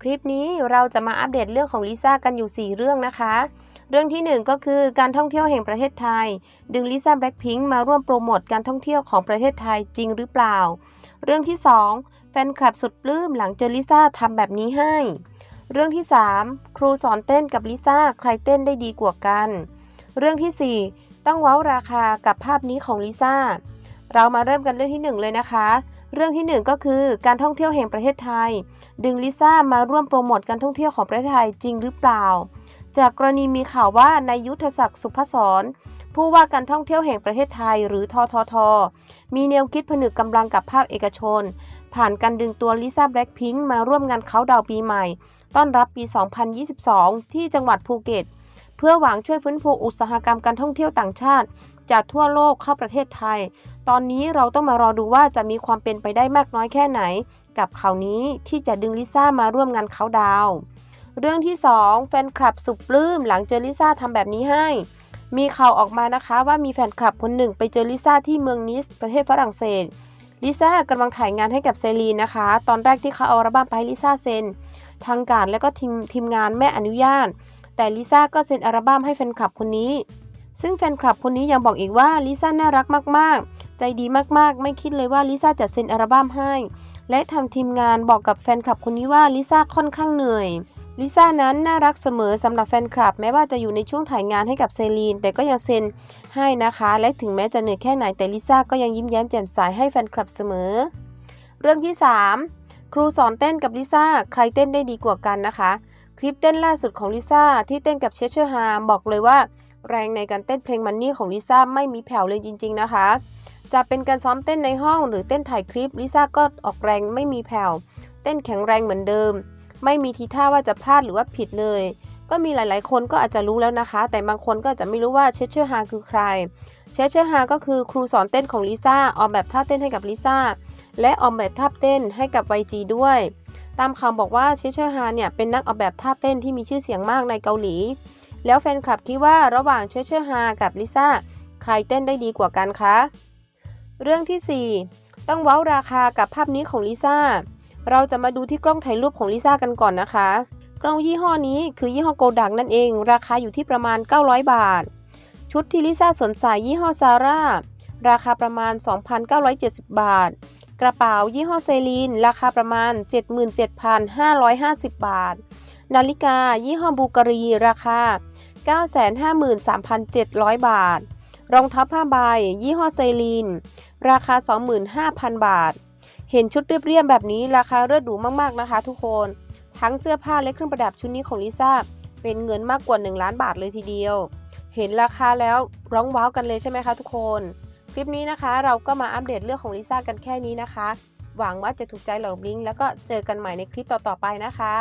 คลิปนี้เราจะมาอัปเดตเรื่องของลิซ่ากันอยู่ 4 เรื่องนะคะ เรื่องที่ 1 ก็คือการท่องเที่ยวแห่งประเทศไทย ดึงลิซ่าแบล็คพิงค์มาร่วมโปรโมทการท่องเที่ยวของประเทศไทยจริงหรือเปล่า เรื่องที่ 2 แฟนคลับสุดปลื้มหลังเจอลิซ่าทำแบบนี้ให้ เรื่องที่ 3 ครูสอนเต้นกับลิซ่าใครเต้นได้ดีกว่ากัน เรื่องทีสี่4 ต้องเว้าราคากับภาพนี้ของลิซ่าเรามาเริ่มกันเรื่องที่ 1 เลยนะคะ เรื่องที่ 1 ก็คือการท่องเที่ยวแห่งประเทศไทย ดึงลิซ่ามาร่วมโปรโมทการท่องเที่ยวของประเทศไทยจริงหรือเปล่า จากกรณีมีข่าวว่านายยุทธศักดิ์สุพศรผู้ว่าการท่องเที่ยวแห่งประเทศไทยหรือททท มีแนวคิดผนึกกำลังกับภาคเอกชน ผ่านการดึงตัวลิซ่าแบล็คพิงค์มาร่วมงานเขาดาวปีใหม่ ต้อนรับปี 2022 ที่จังหวัดภูเก็ต เพื่อหวังช่วยฟื้นฟูอุตสาหกรรมการท่องเที่ยวต่างชาติ จากทั่วโลกเข้าประเทศไทย ตอนนี้เราต้องมารอดูว่าจะมีความเป็นไปได้มากน้อยแค่ไหน กับข่าวนี้ที่จะดึงลิซ่ามาร่วมงานเขาดาว เรื่องที่ 2 แฟนคลับสุดปลื้มหลังเจอลิซ่าทำแบบนี้ให้ มีข่าวออกมานะคะว่ามีแฟนคลับคนหนึ่งไปเจอลิซ่าที่เมืองนิสประเทศฝรั่งเศสลิซ่ากำลังถ่ายงานให้กับเซรีนนะคะ ตอนแรกที่เขาเอาอัลบั้มไปให้ลิซ่าเซ็น ทางการและก็ทีมทีมงานแม่อนุญาต แต่ลิซ่าก็เซ็นอัลบั้มให้แฟนคลับคนนี้ ซึ่งแฟนคลับคนนี้ยังบอกอีกว่าลิซ่าน่ารักมากๆ ใจดีมากๆ ไม่คิดเลยว่าลิซ่าจะเซ็นอัลบั้มให้ และทาทีมงานบอกกับแฟนคลับคนนี้ว่าลิซ่าค่อนข้างเหนื่อยลิซ่านั้นน่ารักเสมอสำหรับแฟนคลับ แม้ว่าจะอยู่ในช่วงถ่ายงานให้กับเซรีน แต่ก็ยังเซ็นให้นะคะ และถึงแม้จะเหนื่อยแค่ไหนแต่ลิซ่าก็ยังยิ้มแย้มแจ่มใสให้แฟนคลับเสมอ เรื่องที่ 3 ครูสอนเต้นกับลิซ่าใครเต้นได้ดีกว่ากันนะคะ คลิปเต้นล่าสุดของลิซ่าที่เต้นกับเชชเชอร์ฮามบอกเลยว่า แรงในการเต้นเพลงมันนี่ของลิซ่าไม่มีแผ่วเลยจริง ๆ นะคะ จะเป็นการซ้อมเต้นในห้องหรือเต้นถ่ายคลิปลิซ่าก็ออกแรงไม่มีแผ่วเต้นแข็งแรงเหมือนเดิม ไม่มีทีท่าว่าจะพลาดหรือว่าผิดเลย ก็มีหลายๆ คนก็อาจจะรู้แล้วนะคะ แต่บางคนก็อาจจะไม่รู้ว่าเชชเชอร์ฮาคือใครเชชเชอร์ฮาก็คือครูสอนเต้นของลิซ่าออกแบบท่าเต้นให้กับลิซ่าและออกแบบท่าเต้นให้กับ YG ด้วย ตามข่าวบอกว่าเชชเชอร์ฮาเนี่ยเป็นนักออกแบบท่าเต้นที่มีชื่อเสียงมากในเกาหลี แล้วแฟนคลับคิดว่าระหว่างเชชเชอร์ฮากับลิซ่าใครเต้นได้ดีกว่ากันคะ เรื่องที่ 4 ต้องเว้าราคากับภาพนี้ของลิซ่า เราจะมาดูที่กล้องถ่ายรูปของลิซ่ากันก่อนนะคะ กล้องยี่ห้อนี้คือยี่ห้อโกดังนั่นเอง ราคาอยู่ที่ประมาณ 900 บาท ชุดที่ลิซ่าสวมใส่ยี่ห้อซาร่าราคาประมาณ 2,970 บาท กระเป๋ายี่ห้อเซลีนราคาประมาณ 77,550 บาท นาฬิกายี่ห้อบูการีราคา 953,700 บาท รองเท้าผ้าใบยี่ห้อเซลีนราคา 25,000 บาท เห็นชุดเรียบๆแบบนี้ราคาเลือดหรูมากๆนะคะทุกคน ทั้งเสื้อผ้าและเครื่องประดับชุดนี้ของลิซ่าเป็นเงินมากกว่า 1 ล้านบาทเลยทีเดียว เห็นราคาแล้วร้องว้าวกันเลยใช่ไหมคะทุกคน ลิปนี้นะคะ เราก็มาอัปเดตเรื่องของลิซ่ากันแค่นี้นะคะ หวังว่าจะถูกใจเหล่าบลิงแล้วก็เจอกันใหม่ในคลิปต่อๆไปนะคะ